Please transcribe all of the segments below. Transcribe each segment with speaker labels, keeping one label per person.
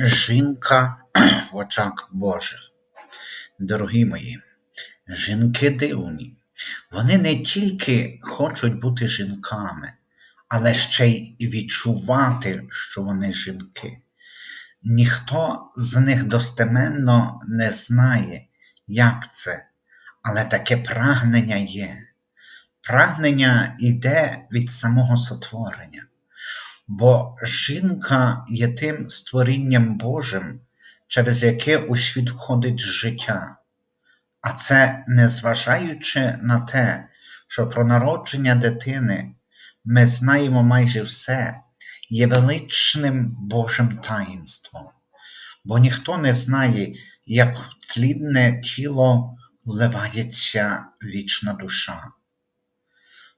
Speaker 1: Жінка в очах Божих. Дорогі мої, жінки дивні. Вони не тільки хочуть бути жінками, але ще й відчувати, що вони жінки. Ніхто з них достеменно не знає, як це, але таке прагнення є. Прагнення йде від самого сотворення. Бо жінка є тим створінням Божим, через яке у світ входить життя, а це незважаючи на те, що про народження дитини ми знаємо майже все, є величним Божим таїнством, бо ніхто не знає, як в тлінне тіло вливається вічна душа.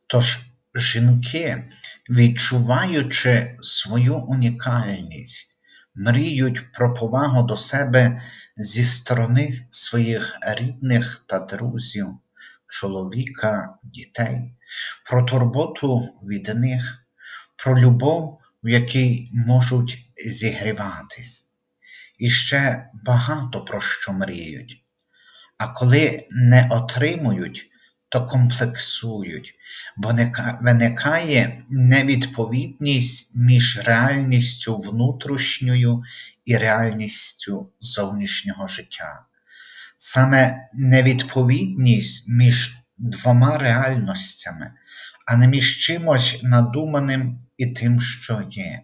Speaker 1: Тож жінки, відчуваючи свою унікальність, мріють про повагу до себе зі сторони своїх рідних та друзів, чоловіка, дітей, про турботу від них, про любов, в якій можуть зігріватись. І ще багато про що мріють. А коли не отримують, то комплексують, бо виникає невідповідність між реальністю внутрішньою і реальністю зовнішнього життя. Саме невідповідність між двома реальностями, а не між чимось надуманим і тим, що є.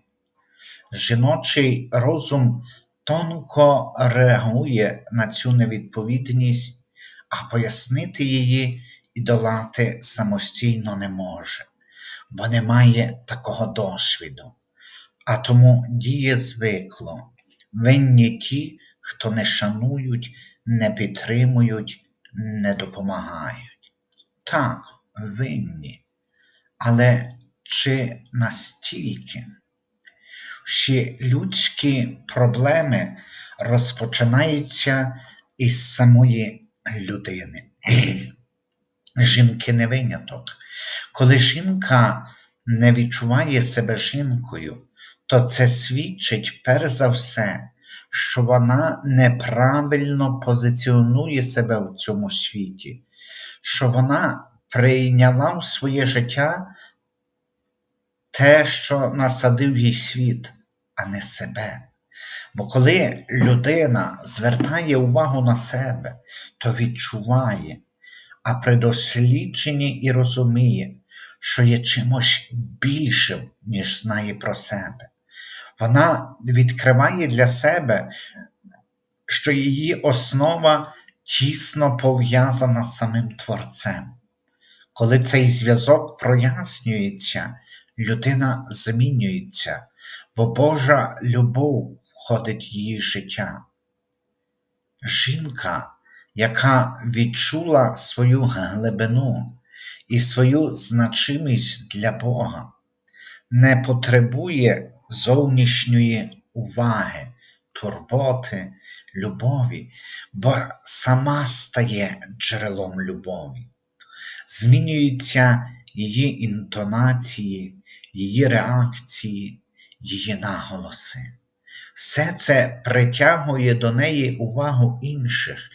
Speaker 1: Жіночий розум тонко реагує на цю невідповідність, а пояснити її і долати самостійно не може, бо немає такого досвіду, а тому діє звикло, винні ті, хто не шанують, не підтримують, не допомагають. Так, винні, але чи настільки? Всі людські проблеми розпочинаються із самої людини жінки не виняток. Коли жінка не відчуває себе жінкою, то це свідчить перш за все, що вона неправильно позиціонує себе в цьому світі, що вона прийняла в своє життя те, що насадив їй світ, а не себе. Бо коли людина звертає увагу на себе, то відчуває, а при дослідженні і розуміє, що є чимось більшим, ніж знає про себе. Вона відкриває для себе, що її основа тісно пов'язана з самим Творцем. Коли цей зв'язок прояснюється, людина змінюється, бо Божа любов входить в її життя. Жінка яка відчула свою глибину і свою значимість для Бога, не потребує зовнішньої уваги, турботи, любові, бо сама стає джерелом любові. Змінюються її інтонації, її реакції, її наголоси. Все це притягує до неї увагу інших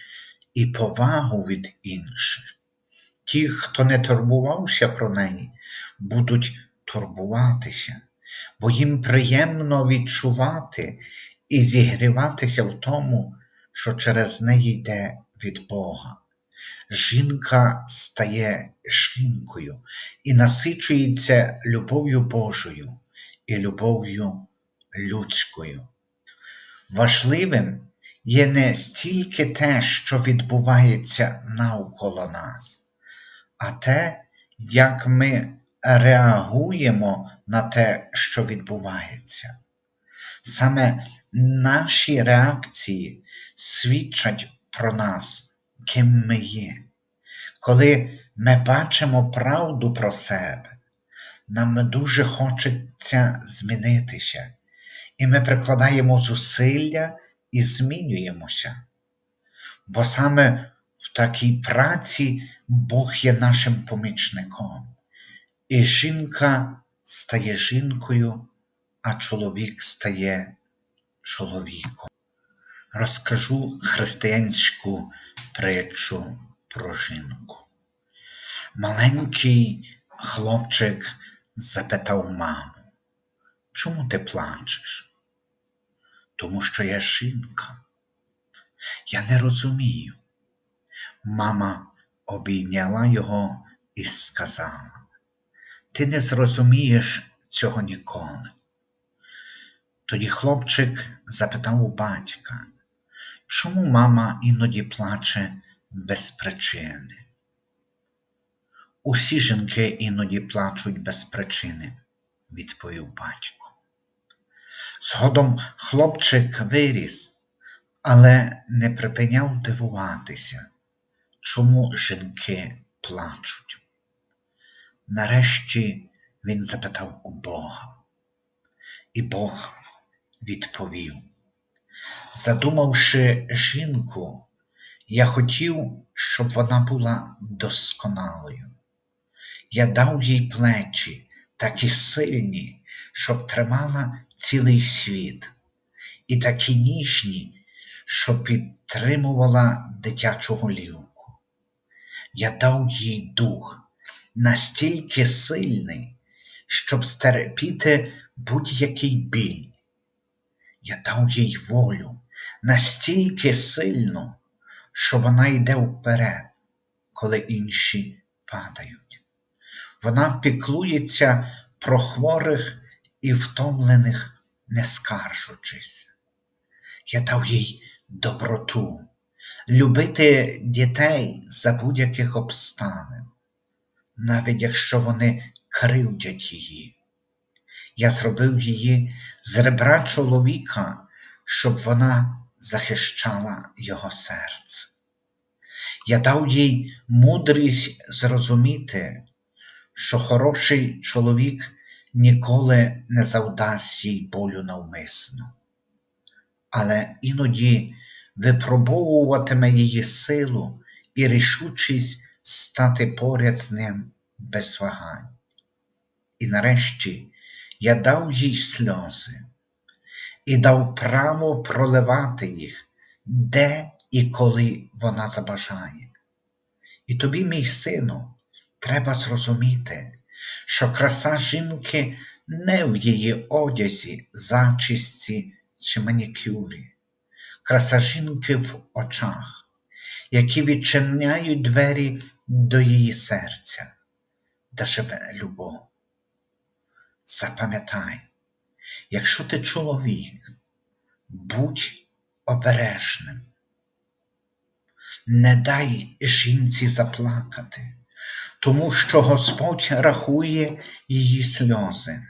Speaker 1: і повагу від інших. Ті, хто не турбувався про неї, будуть турбуватися, бо їм приємно відчувати і зігріватися в тому, що через неї йде від Бога. Жінка стає жінкою і насичується любов'ю Божою і любов'ю людською. Важливим є не стільки те, що відбувається навколо нас, а те, як ми реагуємо на те, що відбувається. Саме наші реакції свідчать про нас, ким ми є. Коли ми бачимо правду про себе, нам дуже хочеться змінитися, і ми прикладаємо зусилля і змінюємося. Бо саме в такій праці Бог є нашим помічником, і жінка стає жінкою, а чоловік стає чоловіку. Розкажу християнську притчу про жінку. Маленький хлопчик запитав маму, чому ти плачеш? Тому що я жінка. Я не розумію. Мама обійняла його і сказала, ти не зрозумієш цього ніколи. Тоді хлопчик запитав у батька, чому мама іноді плаче без причини? Усі жінки іноді плачуть без причини, відповів батько. Згодом хлопчик виріс, але не припиняв дивуватися, чому жінки плачуть. Нарешті він запитав у Бога, і Бог відповів. Задумавши жінку, я хотів, щоб вона була досконалою. Я дав їй плечі такі сильні, щоб тримала цілий світ, і такі ніжні, що підтримувала дитячу голівку. Я дав їй дух настільки сильний, щоб стерпіти будь-який біль. Я дав їй волю настільки сильну, що вона йде вперед, коли інші падають. Вона піклується про хворих і втомлених, не скаржучись. Я дав їй доброту, любити дітей за будь-яких обставин, навіть якщо вони кривдять її. Я зробив її з ребра чоловіка, щоб вона захищала його серце. Я дав їй мудрість зрозуміти, що хороший чоловік ніколи не завдасть їй болю навмисно, але іноді випробовуватиме її силу і рішучість стати поряд з ним без вагань. І нарешті я дав їй сльози і дав право проливати їх, де і коли вона забажає. І тобі, мій сину, треба зрозуміти, що краса жінки не в її одязі, зачісті чи манікюрі, краса жінки в очах, які відчиняють двері до її серця, де живе любов. Запам'ятай, якщо ти чоловік, будь обережним. Не дай жінці заплакати, тому що Господь рахує її сльози.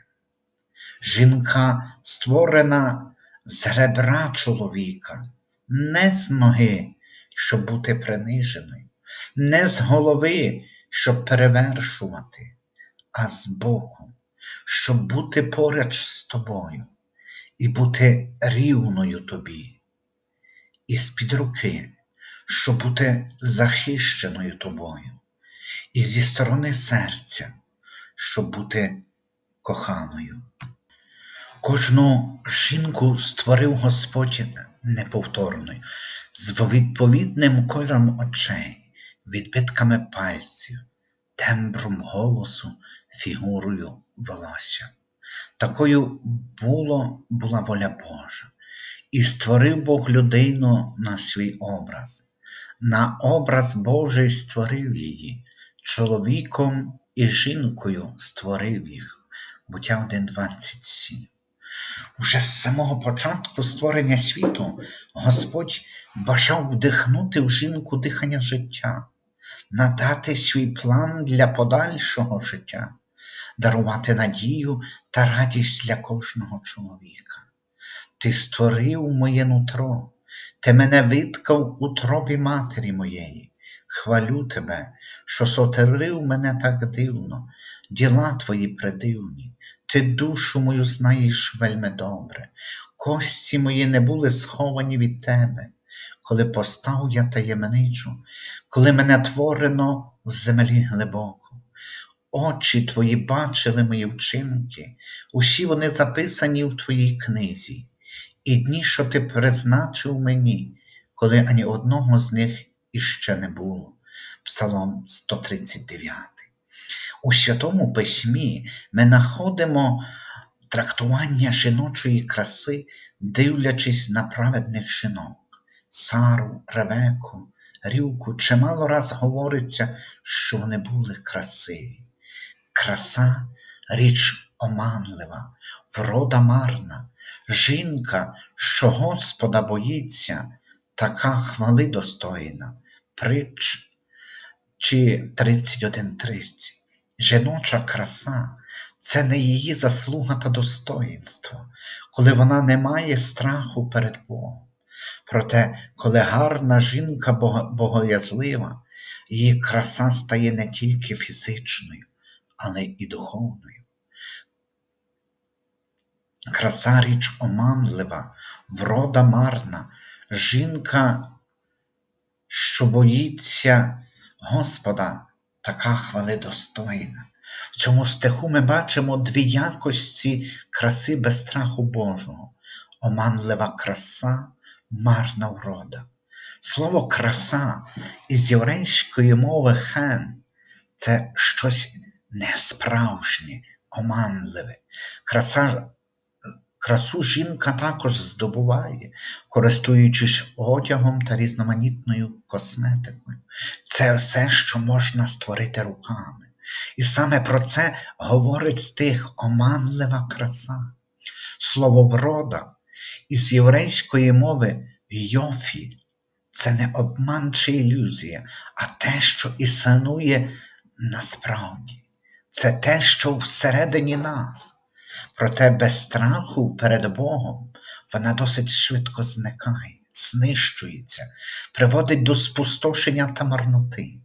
Speaker 1: Жінка створена з ребра чоловіка, не з ноги, щоб бути приниженою, не з голови, щоб перевершувати, а з боку, щоб бути поруч з тобою і бути рівною тобі, і з-під руки, щоб бути захищеною тобою, і зі сторони серця, щоб бути коханою. Кожну жінку створив Господь неповторною, з відповідним кольором очей, відбитками пальців, тембром голосу, фігурою волосся. Такою було, була воля Божа, і створив Бог людину на свій образ. На образ Божий створив її, чоловіком і жінкою створив їх. Буття 1.27. Уже з самого початку створення світу Господь бажав вдихнути в жінку дихання життя, надати свій план для подальшого життя, дарувати надію та радість для кожного чоловіка. Ти створив моє нутро, ти мене виткав у тробі матері моєї. Хвалю тебе, що сотворив мене так дивно, діла твої придивні. Ти душу мою знаєш вельми добре, кості мої не були сховані від тебе, коли постав я таємничу, коли мене творено в землі глибоко. Очі твої бачили мої вчинки, усі вони записані в твоїй книзі, і дні, що ти призначив мені, коли ані одного з них іще не було. Псалом 139. У Святому Письмі ми знаходимо трактування жіночої краси, дивлячись на праведних жінок. Сару, Ревеку, Рівку чимало раз говориться, що вони були красиві. Краса річ оманлива, врода марна, жінка, що Господа боїться, така хвали достойна. Притч чи 31.30. Жіноча краса це не її заслуга та достоїнство, коли вона не має страху перед Богом. Проте, коли гарна жінка богоязлива, її краса стає не тільки фізичною, але і духовною. Краса річ оманлива, врода марна, жінка, що боїться Господа, така хвалидостойна. В цьому стиху ми бачимо дві якості краси без страху Божого, оманлива краса, марна врода. Слово краса із єврейської мови хен це щось несправжнє, оманливе. Краса, Красу жінка також здобуває, користуючись одягом та різноманітною косметикою. Це все, що можна створити руками. І саме про це говорить стих оманлива краса. Слово врода із єврейської мови йофі це не обман чи ілюзія, а те, що існує насправді. Це те, що всередині нас. Проте без страху перед Богом вона досить швидко зникає, знищується, приводить до спустошення та марноти.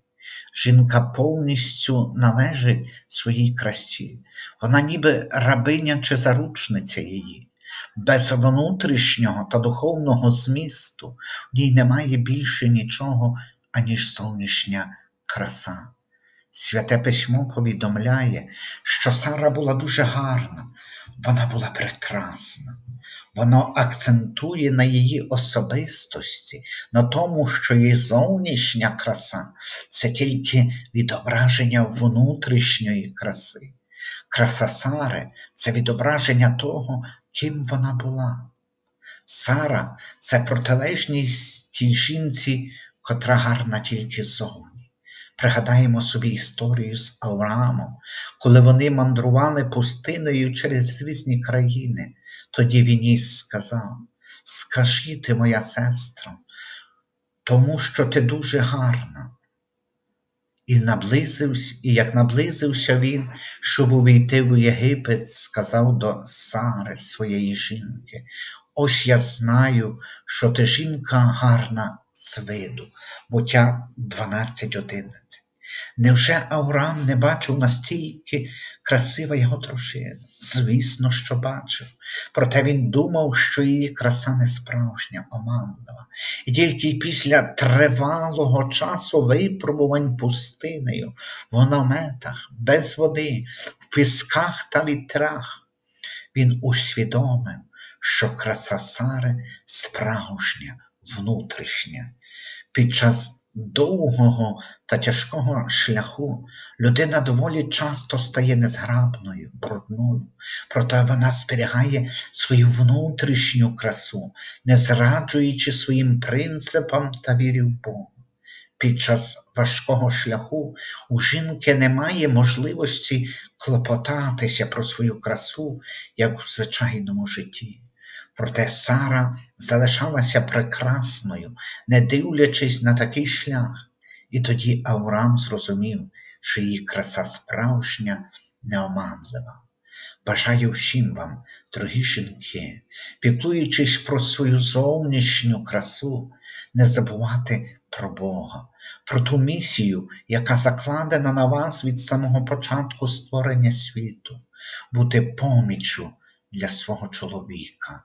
Speaker 1: Жінка повністю належить своїй красі, вона ніби рабиня чи заручниця її. Без внутрішнього та духовного змісту в ній немає більше нічого, аніж зовнішня краса. Святе письмо повідомляє, що Сара була дуже гарна, вона була прекрасна. Воно акцентує на її особистості, на тому, що її зовнішня краса це тільки відображення внутрішньої краси. Краса Сари це відображення того, ким вона була. Сара це протилежність тій жінці, котра гарна тільки зовні. Пригадаємо собі історію з Авраамом, коли вони мандрували пустиною через різні країни. Тоді він їй сказав: Скажи ти, моя сестра, тому що ти дуже гарна. І наблизився, і як наблизився він, щоб увійти в Єгипет, сказав до Сари своєї жінки: Ось я знаю, що ти жінка гарна з виду, буття 12.11. Невже Авраам не бачив настільки красива його дружина? Звісно, що бачив. Проте він думав, що її краса не справжня, оманлива. І тільки після тривалого часу випробувань пустинею, в наметах, без води, в пісках та вітрах, він усвідомив, що краса Сари справжня, внутрішня. Під час довгого та тяжкого шляху людина доволі часто стає незграбною, брудною, проте вона зберігає свою внутрішню красу, не зраджуючи своїм принципам та вірі в Бога. Під час важкого шляху у жінки немає можливості клопотатися про свою красу, як у звичайному житті. Проте Сара залишалася прекрасною, не дивлячись на такий шлях, і тоді Авраам зрозумів, що її краса справжня, неоманлива. Бажаю всім вам, дорогі жінки, піклуючись про свою зовнішню красу, не забувати про Бога, про ту місію, яка закладена на вас від самого початку створення світу, бути поміччю для свого чоловіка.